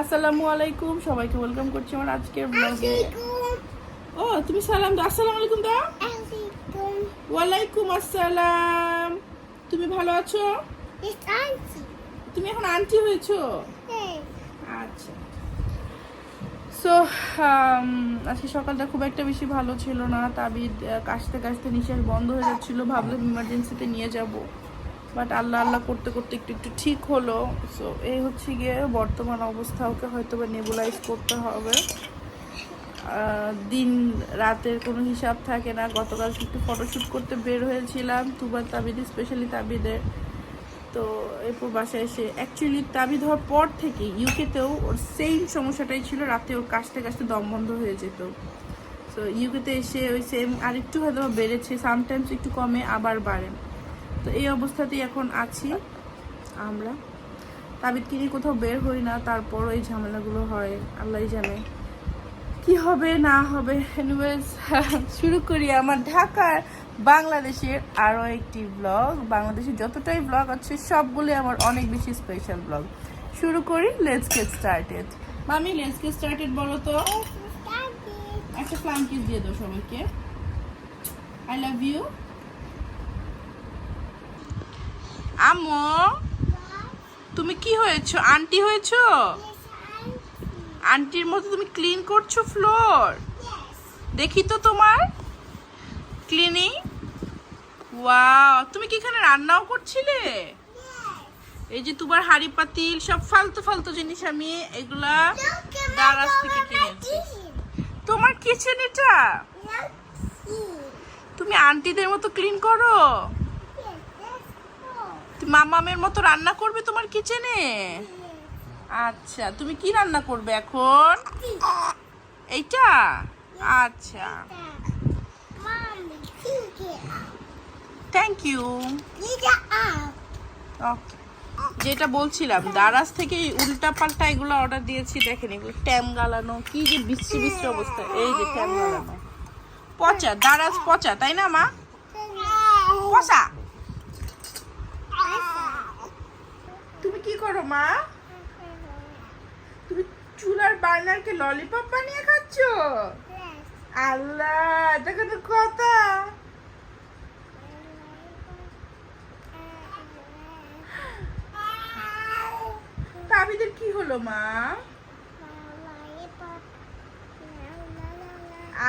আসসালামু আলাইকুম। সবাইকে ওয়েলকাম করছি আমার আজকের ব্লগে ও তুমি সালাম দাও। আসসালামু আলাইকুম দাও। ওয়ালাইকুম আসসালাম। তুমি ভালো আছো? তুমি এখন আন্টি হয়েছো? আচ্ছা। সো আজকে সকালটা খুব একটা বেশি ভালো ছিল না। তাবিদ কাশতে কাশতে নিঃশ্বাস বন্ধ হয়ে যাচ্ছিল। ভাবলাম ইমার্জেন্সিতে নিয়ে যাব। বাট আল্লাহ আল্লাহ করতে করতে একটু একটু ঠিক হলো। সো এই হচ্ছে গিয়ে বর্তমান অবস্থা। ওকে হয়তো বা নেবুলাইজ করতে হবে। দিন রাতের কোনো হিসাব থাকে না। গতকাল একটু ফটোশ্যুট করতে বের হয়েছিলাম তুবার তাবিদ স্পেশালি তাবিদের। তো এরপর বাসায় এসে অ্যাকচুয়ালি তাবিদ হওয়ার পর থেকে ইউকেতেও ওর সেম সমস্যাটাই ছিল। রাতে ওর কাশতে কাশতে দম বন্ধ হয়ে যেত। তো ইউকেতে এসে ওই সেম আরেকটু হয়তো বেড়েছে। সামটাইমস একটু কমে, আবার বাড়ে। তো এই অবস্থাতেই এখন আছি আমরা। তাবিদকে নিয়ে কোথাও বের হই না তারপর এই ঝামেলাগুলো হয় আল্লাহ জানে। কি হবে না হবে এনিওয়েজ শুরু করি আমার ঢাকার বাংলাদেশের আরও একটি ব্লগ বাংলাদেশের যতটাই ব্লগ আছে সবগুলি আমার অনেক বেশি স্পেশাল ব্লগ শুরু করি লেটস গেট স্টার্টেড মামি লেটস গেট স্টার্টেড বলো তো। একটা ফ্লাম কিস দিয়ে দাও সবাইকে। আই লাভ ইউ আম্মু তুমি কি হয়েছো? আন্টি হয়েছো? আন্টির মতো তুমি ক্লিন করছ ফ্লোর দেখি তো তোমার ক্লিনিং ওয়াও তুমি কি এখানে রান্নাও করছিলে? এই যে তোমার হাড়ি পাতিল সব ফালতু ফালতু জিনিস আমি এগুলা দারাজ থেকে কিনেছি। তোমার কিচেন এটা? তুমি আন্টিদের মতো ক্লিন করো? মামামের মতো রান্না করবে তোমার কিচেনে আচ্ছা তুমি কি রান্না করবে এখন? এইটা? আচ্ছা। থ্যাংক ইউ ওকে যেটা বলছিলাম, দারাজ থেকে উল্টা পাল্টা এগুলো অর্ডার দিয়েছি, দেখেন এগুলো ট্যাম গালানো, কি যে বিশ্রী বিশ্রী অবস্থা। এই যে ট্যাম গালানো। পচা, দারাজ পচা, তাই না মা? পচা তুমি কি করো মা? তুমি চুলার বার্নারকে ললিপপ বানিয়ে খাচ্ছ? আল্লাহ এটা কোনো কথা। তাবিদের কি হলো মা?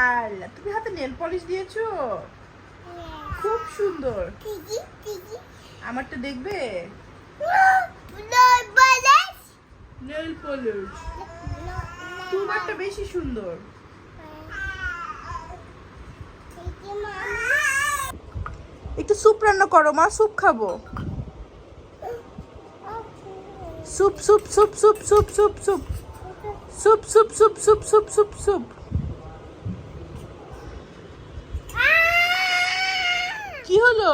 আল্লাহ তুমি হাতে নেল পলিশ দিয়েছ? খুব সুন্দর। আমারটা দেখবে? নেল পলিশ তোমারটা বেশি সুন্দর একটু স্যুপ রান্না করো মা স্যুপ খাব। Soup soup soup soup soup soup soup soup soup soup soup soup soup soup কি হলো?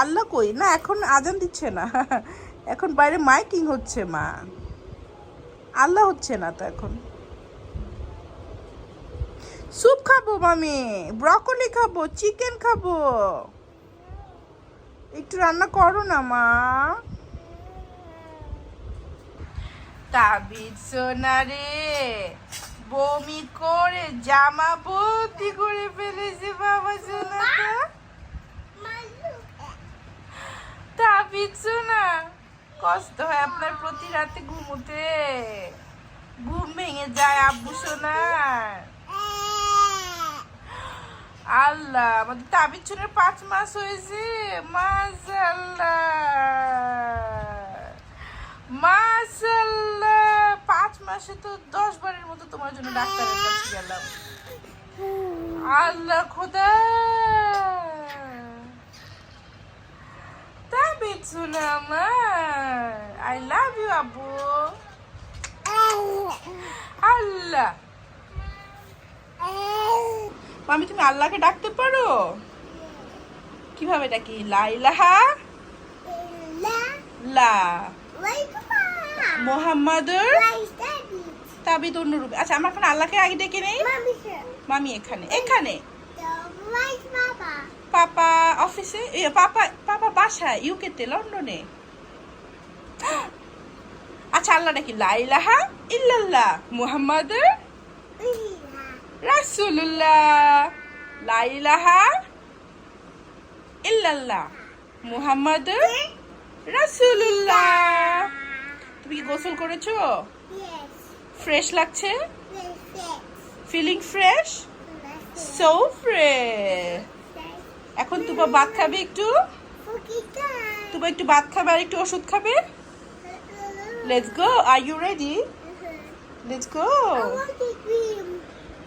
আল্লাহ কই? না, এখন আজান দিচ্ছে না। এখন বাইরে মাইকিং হচ্ছে, মা। আল্লাহ হচ্ছে না তো এখন। স্যুপ খাব, মামি। ব্রকলি খাব, চিকেন খাব। একটু রান্না করো না, মা। তাবিজ সোনা রে, বমি করে জামা ভর্তি করে ফেলেছে বাবা সোনাটা। তাবিজ সোনা কষ্ট হয় আপনার প্রতি রাতে ঘুমোতে। ঘুম ভেঙে যায় আব্বু সোনার। আল্লাহ, আমাদের তাবিজ পাঁচ মাস হয়েছে। মাশাল্লাহ মাশাল্লাহ পাঁচ মাসে তো দশ বারের মতো তোমার জন্য ডাক্তারের কাছে গেলাম। আল্লাহ খোদা। তাবিজ সোনা আমার আই লাভ ইউ আব্বু আল্লাহ মামি তুমি আল্লাহকে ডাকতে পারো? কীভাবে ডাকি? লা ইলাহা লা মোহাম্মদুর তাবিদ অনুরূপ আচ্ছা আমার এখন আল্লাহকে আগে ডেকে নেই? মামি এখানে। এখানে? পাপা অফিসে পাপা পাপা বাসায় ইউকেতে লন্ডনে। আচ্ছা আল্লাহ নাকি লাইলাহা ইল্লাল্লাহ মুহাম্মদ রাসূলুল্লাহ। লাইলাহা ইল্লাল্লাহ মুহাম্মদ রাসূলুল্লাহ। তুমি কি গোসল করেছ? ফ্রেশ লাগছে? ফিলিং ফ্রেশ সো ফ্রেশ এখন তুবা ভাত খাবে একটু? তুবা একটু ভাত খাবে আর একটু ওষুধ খাবে? Let's go are you ready let's go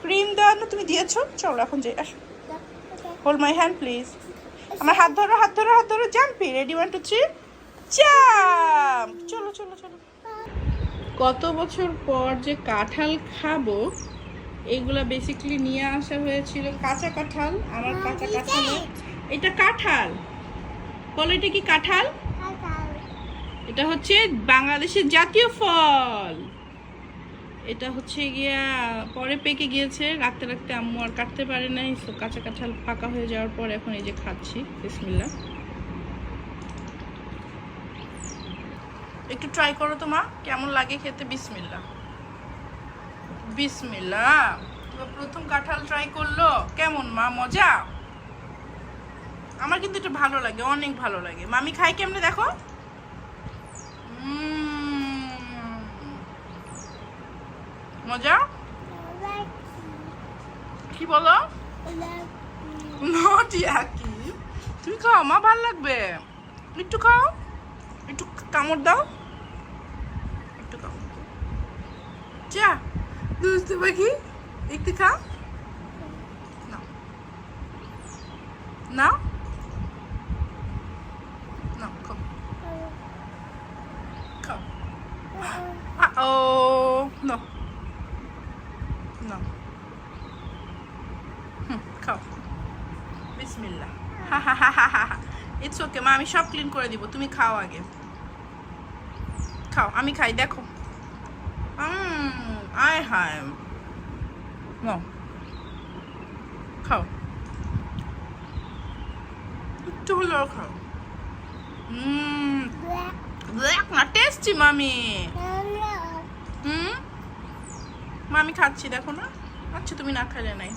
cream দেওয়া না তুমি দিয়েছ? চলো এখন যাই আসো। হোল্ড মাই হ্যান্ড প্লিজ আমার হাত ধরো হাত ধরো হাত ধরো jumpy ready one two three jump চলো চলো চলো। কত বছর পর যে কাঁঠাল খাব এগুলা বেসিক্যালি নিয়ে আসা হয়েছিল কাঁচা কাঁঠাল আমার কাঁচা কাঁঠাল এটা কাঁঠাল। বলো এটা কি কাঁঠাল? এটা হচ্ছে বাংলাদেশের জাতীয় ফল। এটা হচ্ছে গিয়া পরে পেকে গিয়েছে রাখতে রাখতে আম্মু আর কাটতে পারে নাই তো কাঁচা কাঁঠাল ফাঁকা হয়ে যাওয়ার পর এখন এই যে খাচ্ছি বিসমিল্লা একটু ট্রাই করো তো মা কেমন লাগে খেতে বিসমিল্লা বিসমিল্লা প্রথম কাঁঠাল ট্রাই করল। কেমন মা, মজা? আমার কিন্তু এটা ভালো লাগে, অনেক ভালো লাগে। মামি খাই কেমনে দেখো? মজা? কি বলো? নটিয়া কি তুমি খাও, মা, ভালো লাগবে? একটু খাও। একটু কামড় দাও। একটু খাও যা। দুষ্টু পাখি একটু খাও। নাও। খাও। খাও. No. হুম, খাও। বিসমিল্লাহ। হা হা হা হা হা ইটস ওকে মা, আমি সব ক্লিন করে দিব। তুমি খাও আগে। খাও, আমি খাই, দেখো। হায় নো খাও একটু হলেও খাও দেখ না টেস্টি মামি হুম মামি খাচ্ছি, দেখো না? আচ্ছা তুমি না খাইলে নাই।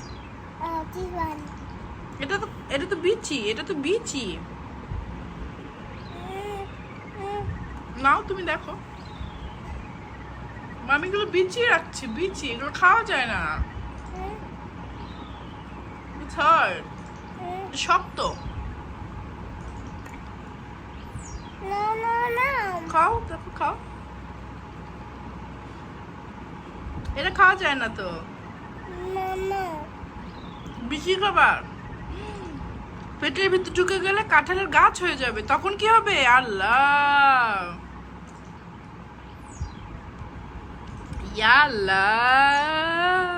এটা তো এটা তো বিচি, এটা তো বিচি। নাও, তুমি দেখো। মামিগুলো বিচি রাখছি বিচি এগুলো খাওয়া যায় না. শক্ত। খাও দেখো খাও। এটা খাওয়া যায় না তো। বিচি খাবার পেটের ভিতর ঢুকে গেলে কাঁঠালের গাছ হয়ে যাবে। তখন কি হবে? আল্লাহ। ইয়া আল্লাহ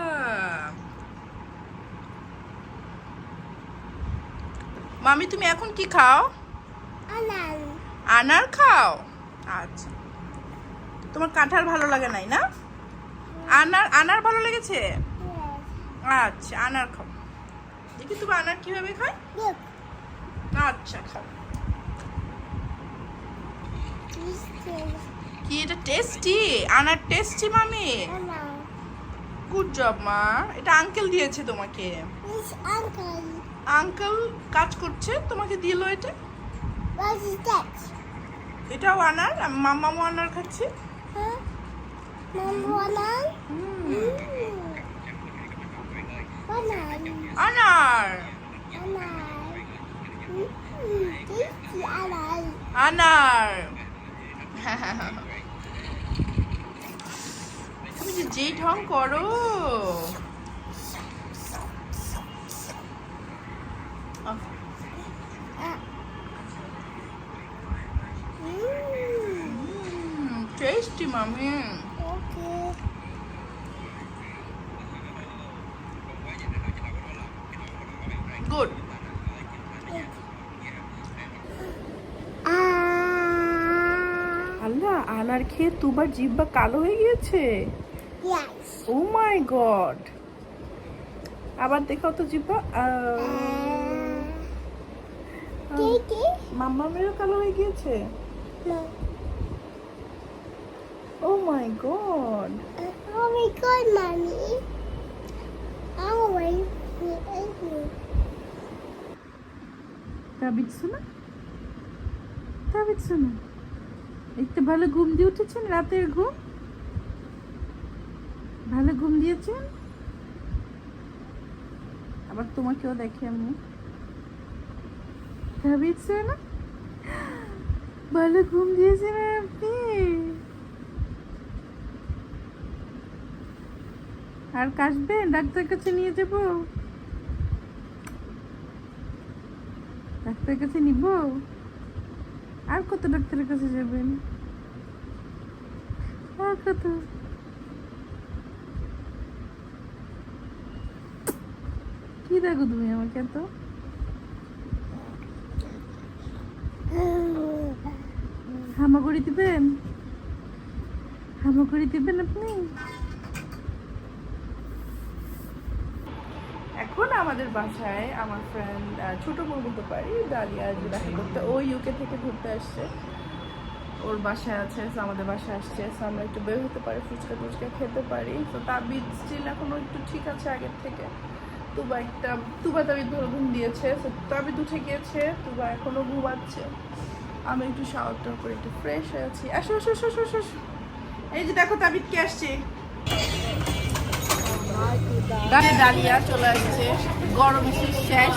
মামি তুমি এখন কি খাও? আনার খাও? আচ্ছা। তোমার কাঁঠাল ভালো লাগে নাই না? আনার আনার ভালো লেগেছে? আচ্ছা আনার খাও। দেখি তুমি আনার কীভাবে খায় আচ্ছা খাও। কি এটা টেস্টি আনার টেস্টি মামি? গুড জব মা। এটা আঙ্কেল দিয়েছে তোমাকে। আঙ্কেল কাজ করছে তোমাকে দিল এটা? এটাও আনার আমি মামামও আনার খাচ্ছি। আনার। আনার। তুমি যে ঢং করো। টেস্টি মামি। গুড আল্লাহ আনার খেয়ে তুবার জিব্বা কালো হয়ে গিয়েছে। ও মাই গড আবার দেখাও তো জিব্বা মাম্মা মেয়েও কালো হয়ে গিয়েছে? ও my God. Oh, wait. Wait, wait. তাবিজ শোনা? তাবিজ শোনা? একটু ভালো ঘুম দিয়ে উঠেছেন রাতের ঘুম? ভালো ঘুম দিয়েছেন আবার তোমাকেও দেখে আমি। তাবিজ শোনা ভালো ঘুম দিয়েছেন আপনি আর কাশবেন ডাক্তার কাছে নিয়ে যাব? ডাক্তার কাছে নিব? আর কত ডাক্তারের কাছে যাবেন? আর কত? দেখো তুমি আমাকে এত। হামাগুড়ি দিবেন? হামাগুড়ি দিবেন আপনি? এখন আমাদের বাসায় আমার ফ্রেন্ড ছোট বলতে পারি ডালিয়া আসবে দেখা করতে। ও ইউকে থেকে ঘুরতে আসছে। ওর বাসায় আছে আমাদের বাসায় আসছে। আমরা একটু বের হতে পারি ফুচকা টুচকা খেতে পারি। তো তাবিদ স্টিল এখনও একটু ঠিক আছে আগের থেকে। তুবা একটা তুবা তাবিদ ধরে ঘুম দিয়েছে তাবিদ উঠে গিয়েছে তুবা এখনও ঘুমাচ্ছে। আমি একটু শাওয়ার টাওয়ার করে একটু ফ্রেশ হয়ে আছি। আসো আসো আসো আসো, আসো। এই যে দেখো তাবিদ কে আসছে। ডালে ডালিয়া চলে আসছে। গরম শেষ।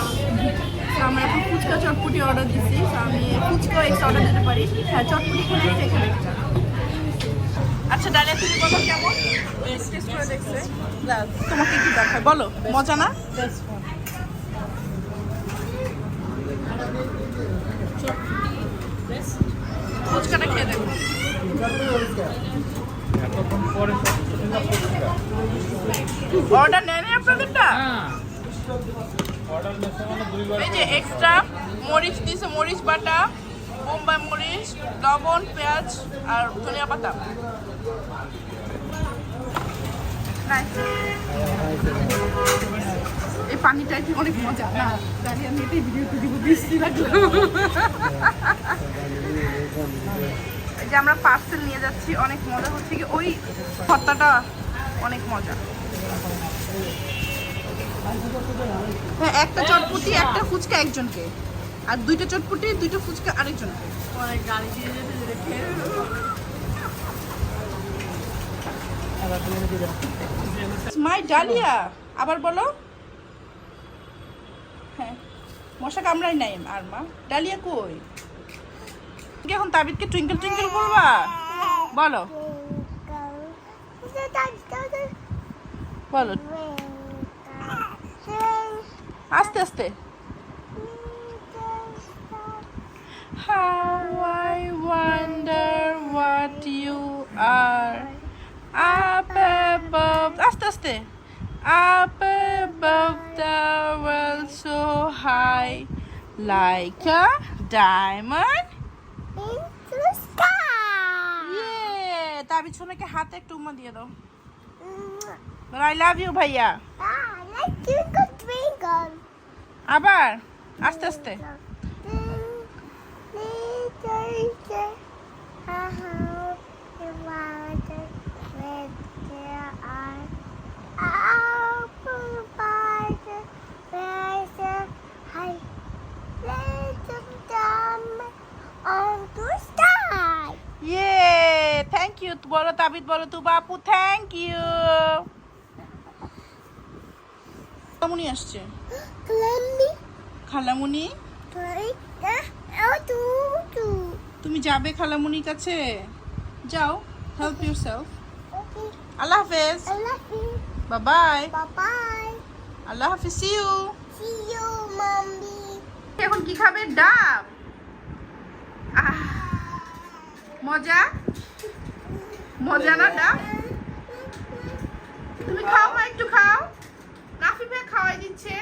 আমরা এখন ফুচকা চটপুটি অর্ডার দিচ্ছি আমি ফুচকা এক্সট্রা অর্ডার দিতে পারি। হ্যাঁ চটপুটি খেলে এখানে। আচ্ছা ডালিয়া তুমি বলো কেমন? টেস্ট করে দেখছে তোমাকে কি দেখায় বলো মজা না? ফুচকাটা খেয়ে দেখো। অর্ডার আপনাদেরটা? এই যে এক্সট্রা মরিচ দিছে মরিচ বাটা বোম্বাই মরিচ লবণ পেঁয়াজ আর ধনিয়া পাতা। এই পানিটা কি অনেক মজা। না দাঁড়িয়ে আমি এটাই ভিডিওতে দিব, বৃষ্টি লাগল। এই যে আমরা পার্সেল নিয়ে যাচ্ছি, অনেক মজা হচ্ছে কি, ওই ভর্তাটা অনেক মজা। হ্যাঁ একটা চটপটি, একটা ফুচকা একজনকে। আর দুইটা চটপটি, দুইটা ফুচকা আরেকজনকে অনেক গাড়ি দিয়ে যেতে যেতে খেয়ে মাই ডালিয়া, আবার বলো। হ্যাঁ মশা কামড়াই নাই আর মা। ডালিয়া কই? এখন তাবিদকে টুইঙ্কেল টুইঙ্কেল করবা? বলো। বলো। আস্তে আস্তে। How I wonder what are. up above আস্তে up above the world so high like a diamond yeah তাবিদ সোনাকে হাতে একটু উম্মা দিয়ে দাও। আই লাভ ইউ ভাইয়া। আবার? আস্তে আস্তে। তাবিদ বলো তু বাপু থ্যাংক ইউ খালামুনি আসছে। খালামুনি? তুমি যাবে খালামুনির কাছে? যাও হেল্প ইউর সেলফ আল্লাহ হাফেজ. বাবাই bye. আল্লাহ হাফেজ see you See you, mommy. এখন কি খাবে? ডাব। আহ, মজা? মজা না? ডাব তুমি খাও মা একটু খাও। ভাই খাওয়াই দিচ্ছে।